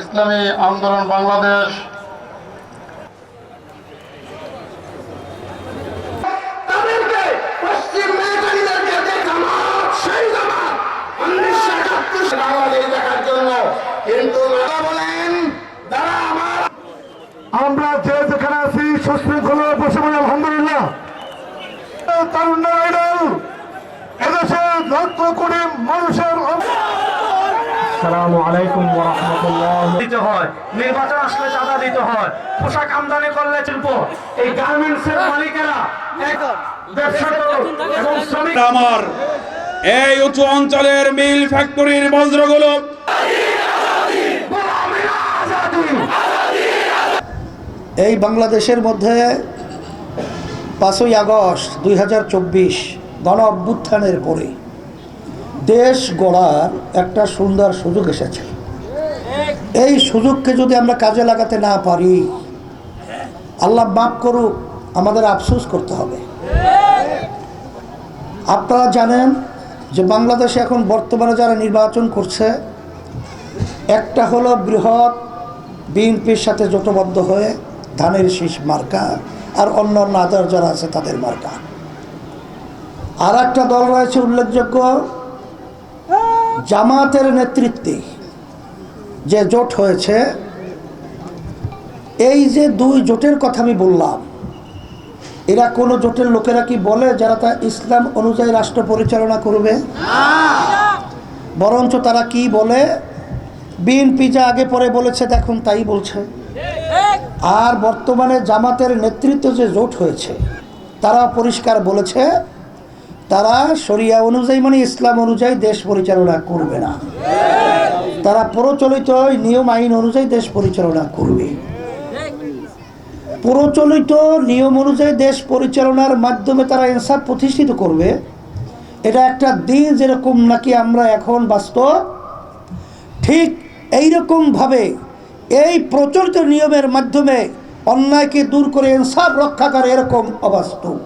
ইসলামী আন্দোলন বাংলাদেশ। তাদেরকে পশ্চিম মেরুকারীদেরকে যে জামাত সেই জামাত উনিশশো একাত্তর বাংলাদেশ দেখার জন্য কিন্তু তারা বলেন যারা আমার যে যেখানে আছি সুশৃঙ্খলা বসে বলে আলহামদুলিল্লাহ। আইডল। এদেশে লক্ষ কোটি মানুষের আসসালামু আলাইকুম ওয়া রাহমাতুল্লাহ। দিতে হয়। নির্বাচন আসলে চাঁদা দিতে হয়। পোশাক আমদানি করলে শিল্প। এই গার্মেন্টস মালিকেরা এক ব্যবসা করুন এবং শ্রমিক আমার। এই উঁচু অঞ্চলের মিল ফ্যাক্টরির বজ্রগুলো এই বাংলাদেশের মধ্যে পাঁচই আগস্ট দুই হাজার চব্বিশ গণ অভ্যুত্থানের পরে দেশ গড়ার একটা সুন্দর সুযোগ এসেছে। এই সুযোগকে যদি আমরা কাজে লাগাতে না পারি, আল্লাহ মাফ করুক, আমাদের আফসোস করতে হবে। আপনারা জানেন যে বাংলাদেশে এখন বর্তমানে যারা নির্বাচন করছে, একটা হলো বৃহৎ বিএনপির সাথে জোটবদ্ধ হয়ে ধানের শীষ মার্কা, আর অন্য অন্য আদার যারা আছে তাদের মার্কা। আর একটা দল রয়েছে উল্লেখযোগ্য জামাতের নেতৃত্বে যে জোট হয়েছে, এই যে দুই জোটের কথা আমি বললাম, এরা কোনো জোটের লোকেরা কি বলে যারা তা ইসলাম অনুযায়ী রাষ্ট্র পরিচালনা করবে? বরঞ্চ তারা কি বলে? বিএনপি যা আগে পরে বলেছে, দেখুন তাই বলছে। আর বর্তমানে জামাতের নেতৃত্ব যে জোট হয়েছে তারা পরিষ্কার বলেছে তারা শরিয়া অনুযায়ী মানে ইসলাম অনুযায়ী দেশ পরিচালনা করবে না। তারা প্রচলিত নিয়ম আইন অনুযায়ী দেশ পরিচালনা করবে। প্রচলিত নিয়ম অনুযায়ী দেশ পরিচালনার মাধ্যমে তারা ইনসাফ প্রতিষ্ঠিত করবে। এটা একটা দিন যেরকম নাকি আমরা এখন বাস্তব। ঠিক এইরকমভাবে এই প্রচলিত নিয়মের মাধ্যমে অন্যায়কে দূর করে ইনসাফ রক্ষা করে এরকম অবাস্তব।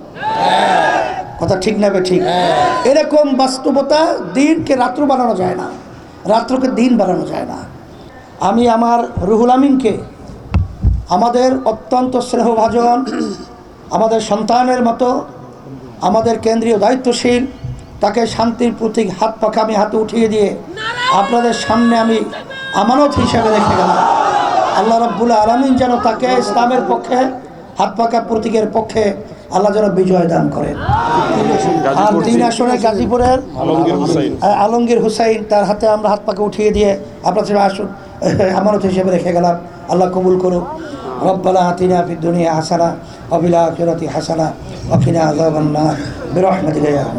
কথা ঠিক না বে ঠিক? এরকম বাস্তবতা দিনকে রাত্র বানানো যায় না। রাত্রকে দিন বানানো যায় না। আমি আমার রুহুল আমিনকে আমাদের অত্যন্ত স্নেহভাজন আমাদের সন্তানের মতো আমাদের কেন্দ্রীয় দায়িত্বশীল তাকে শান্তির প্রতীক হাত পাখা আমি হাতে উঠিয়ে দিয়ে আপনাদের সামনে আমি আমানত হিসাবে রেখে গেলাম। আল্লাহ রব্বুল আলমিন যেন তাকে ইসলামের পক্ষে হাত পাকা প্রতীকের পক্ষে আল্লাহ যেন বিজয় দান করেন। আর তিন আসনে গাজীপুরের আলমগীর হুসাইন। তার হাতে আমরা হাত পাকে উঠিয়ে দিয়ে আপনার সেটা আসুন আমানত হিসেবে রেখে গেলাম। আল্লাহ কবুল করুক। রব্বালা আতিনা ফিদ দুনিয়া হাসানা অবিলা আখিরাতি হাসানা অফিনা আজ নার বিরহমাতিকা ইয়া আরহাম